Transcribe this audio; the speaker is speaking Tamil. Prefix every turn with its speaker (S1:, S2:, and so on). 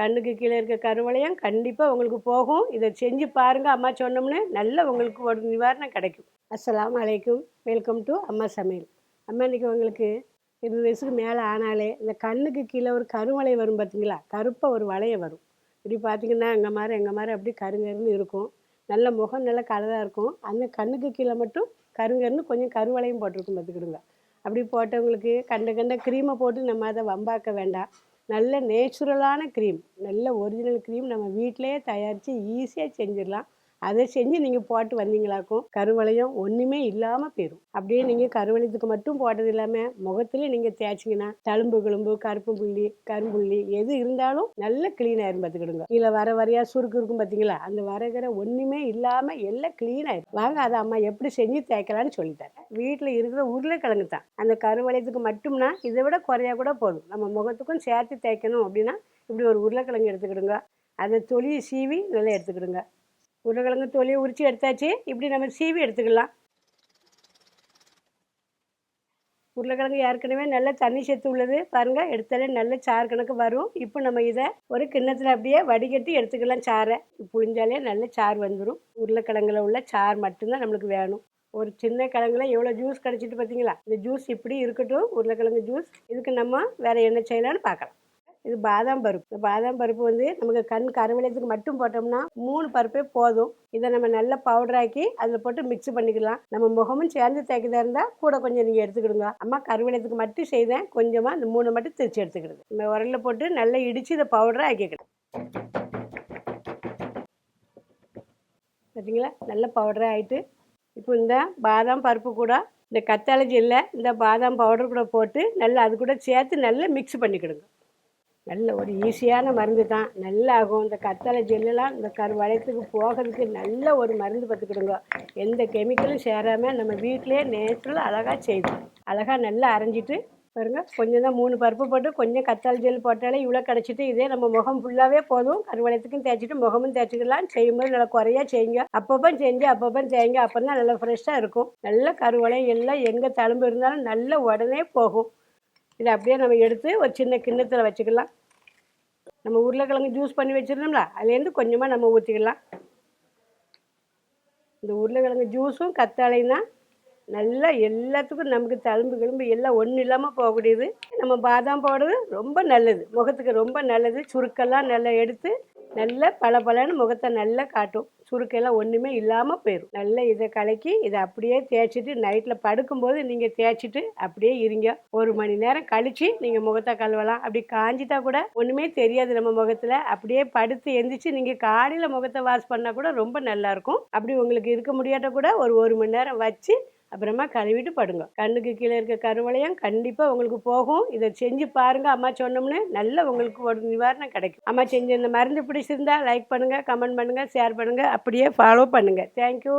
S1: கண்ணுக்கு கீழே இருக்க கருவளையம் கண்டிப்பாக உங்களுக்கு போகும். இதை செஞ்சு பாருங்கள் அம்மா சொன்னோம்னு நல்ல உங்களுக்கு ஒரு நிவாரணம் கிடைக்கும். அஸ்லாம் அலைக்கும். வெல்கம் டு அம்மா சமையல். அம்மா இன்றைக்கி உங்களுக்கு இருபது வயசுக்கு மேலே ஆனாலே இந்த கண்ணுக்கு கீழே ஒரு கருவளை வரும் பார்த்தீங்களா? கருப்பாக ஒரு வளைய வரும். இப்படி பார்த்தீங்கன்னா எங்கள் மாதிரி எங்கள் மாதிரி அப்படி கருங்கருன்னு இருக்கும். நல்ல முகம் நல்ல கலராக இருக்கும். அந்த கண்ணுக்கு கீழே மட்டும் கருங்கருன்னு கொஞ்சம் கருவளையும் போட்டிருக்கும் பார்த்துக்கிடுங்க. அப்படி போட்டவங்களுக்கு கண்ட கண்ட க்ரீமை போட்டு நம்ம அதை வம்பாக்க வேண்டாம். நல்ல நேச்சுரலான க்ரீம் நல்ல ஒரிஜினல் க்ரீம் நம்ம வீட்டிலேயே தயாரித்து ஈஸியாக செஞ்சிடலாம். அதை செஞ்சு நீங்கள் போட்டு வந்தீங்களாக்கும் கருவளையம் ஒன்றுமே இல்லாமல் போயிடும் அப்படியே நீங்கள் கருவளையத்துக்கு மட்டும் போட்டது இல்லாமல் முகத்துல நீங்கள் தேய்ச்சிங்கன்னா தழும்பு கிளும்பு கருப்பு புள்ளி கரும்புள்ளி எது இருந்தாலும் நல்ல க்ளீன் பார்த்துக்கிடுங்க. கீழே வர வரையா சுருக்கு இருக்கும் பார்த்தீங்களா? அந்த வரகிற ஒன்றுமே இல்லாமல் எல்லாம் க்ளீன் வாங்க அதை அம்மா எப்படி செஞ்சு தேய்க்கலான்னு சொல்லித்தரேன் வீட்டில் இருக்கிற உருளைக்கிழங்கு தான். அந்த கருவளையத்துக்கு மட்டும்னா இதை விட குறையா கூட போதும். நம்ம முகத்துக்கும் சேர்த்து தேய்க்கணும் அப்படின்னா இப்படி ஒரு உருளைக்கிழங்கு எடுத்துக்கிடுங்க. அதை தொழில் சீவி நல்லா எடுத்துக்கிடுங்க. உருளைக்கிழங்கு தோலியை உரித்து எடுத்தாச்சு. இப்படி நம்ம சீவி எடுத்துக்கலாம். உருளைக்கிழங்கு ஏற்கனவே நல்ல தண்ணி சத்து உள்ளது. பாருங்கள் எடுத்தாலே நல்ல சாறு கணக்கு வரும். இப்போ நம்ம இதை ஒரு கிண்ணத்தில் அப்படியே வடிகட்டி எடுத்துக்கலாம் சாறை. புழிஞ்சாலே நல்ல சாறு வந்துடும் உருளைக்கிழங்குல உள்ள சாறு மட்டும்தான் நம்மளுக்கு வேணும். ஒரு சின்ன கிழங்குல எவ்வளோ ஜூஸ் கிடச்சிட்டு பார்த்தீங்களா இந்த ஜூஸ் இப்படி இருக்கட்டும் உருளைக்கிழங்கு ஜூஸ் இதுக்கு நம்ம வேறு என்ன செய்யலாம்னு பார்க்கலாம். இது பாதாம் பருப்பு. பாதாம் பருப்பு வந்து நமக்கு கண் கருவளையத்துக்கு மட்டும் போட்டோம்னா மூணு பருப்பே போதும். இதை நம்ம நல்லா பவுடராக்கி அதில் போட்டு மிக்ஸ் பண்ணிக்கலாம். நம்ம முகமும் சேர்ந்து தேய்க்கதா இருந்தால் கூட கொஞ்சம் நீங்கள் எடுத்துக்கிடுங்க. அம்மா கருவளையத்துக்கு மட்டும் செய்தேன். கொஞ்சமாக இந்த மூணு மட்டும் திரிச்சு எடுத்துக்கிடுது நம்ம உரலில் போட்டு நல்லா இடித்து இதை பவுடராக ஆக்கிக்கிடும் பார்த்தீங்களா நல்ல பவுடராக ஆகிட்டு இப்போ இந்த பாதாம் பருப்பு கூட இந்த கத்தாழை இல்லை இந்த பாதாம் பவுடர் கூட போட்டு நல்லா அது கூட சேர்த்து நல்லா மிக்ஸ் பண்ணிக்கிடுங்க. நல்ல ஒரு ஈஸியான மருந்து தான். நல்லா ஆகும் இந்த கத்தளை ஜெல்லெலாம் இந்த கருவளையத்துக்கு போகிறதுக்கு நல்ல ஒரு மருந்து பார்த்துக்கிடுங்க. எந்த கெமிக்கலும் சேராமல் நம்ம வீட்டிலேயே நேச்சுரலாக அழகாக செய்வோம் அழகாக நல்லா அரைஞ்சிட்டு பாருங்க. கொஞ்சம் தான் மூணு பருப்பு போட்டு கொஞ்சம் கத்தாழை ஜெல் போட்டாலே இவ்வளோ கிடச்சிட்டு இதே நம்ம முகம் ஃபுல்லாகவே போதும். கருவளையத்துக்கும் தேய்ச்சிட்டு முகமும் தேய்ச்சிக்கலாம் செய்யும்போது நல்லா குறையா செய்யுங்க. அப்பப்போ செஞ்சு அப்பப்போ செய்யுங்க அப்போ தான் நல்லா ஃப்ரெஷ்ஷாக இருக்கும். நல்ல கருவளையம் எல்லாம் எங்கே தழும்பு இருந்தாலும் நல்ல உடனே போகும். இதை அப்படியே நம்ம எடுத்து ஒரு சின்ன கிண்ணத்தில் வச்சுக்கலாம். நம்ம உருளைக்கிழங்கு ஜூஸ் பண்ணி வச்சுருந்தோம்ல அதுலேருந்து கொஞ்சமாக நம்ம ஊற்றிக்கலாம் இந்த உருளைக்கிழங்கு ஜூஸும் கத்தாழையும் தான் நல்லா எல்லாத்துக்கும் நமக்கு தழும்பு கிளம்பு எல்லாம் ஒன்றும் இல்லாமல் போகக்கூடியது. நம்ம பாதாம் போடுறது ரொம்ப நல்லது. முகத்துக்கு ரொம்ப நல்லது. சுருக்கெல்லாம் நல்லா எடுத்து நல்ல பளபளன்னு முகத்தை நல்லா காட்டும். சுருக்கெல்லாம் ஒன்றுமே இல்லாமல் போயிடும் நல்லா இதை கலக்கி இதை அப்படியே தேய்ச்சிட்டு நைட்டில் படுக்கும்போது நீங்கள் தேய்ச்சிட்டு அப்படியே இருங்க. ஒரு மணி நேரம் கழித்து நீங்கள் முகத்தை கழுவலாம். அப்படி காஞ்சிட்டா கூட ஒன்றுமே தெரியாது நம்ம முகத்தில். அப்படியே படுத்து எந்திரிச்சு நீங்கள் காலையில் முகத்தை வாஷ் பண்ணால் கூட ரொம்ப நல்லாயிருக்கும் அப்படி உங்களுக்கு இருக்க முடியாட்ட கூட ஒரு ஒரு மணி நேரம் வச்சு அப்புறமா கழுவிட்டு படுங்க. கண்ணுக்கு கீழே இருக்க கருவளையம் கண்டிப்பாக உங்களுக்கு போகும். இதை செஞ்சு பாருங்கள் அம்மா சொன்னோம்னு நல்ல உங்களுக்கு ஒரு நிவாரணம் கிடைக்கும். அம்மா செஞ்ச இந்த மருந்து பிடிச்சிருந்தா லைக் பண்ணுங்கள் கமெண்ட் பண்ணுங்கள் ஷேர் பண்ணுங்கள் அப்படியே ஃபாலோ பண்ணுங்கள் தேங்க்யூ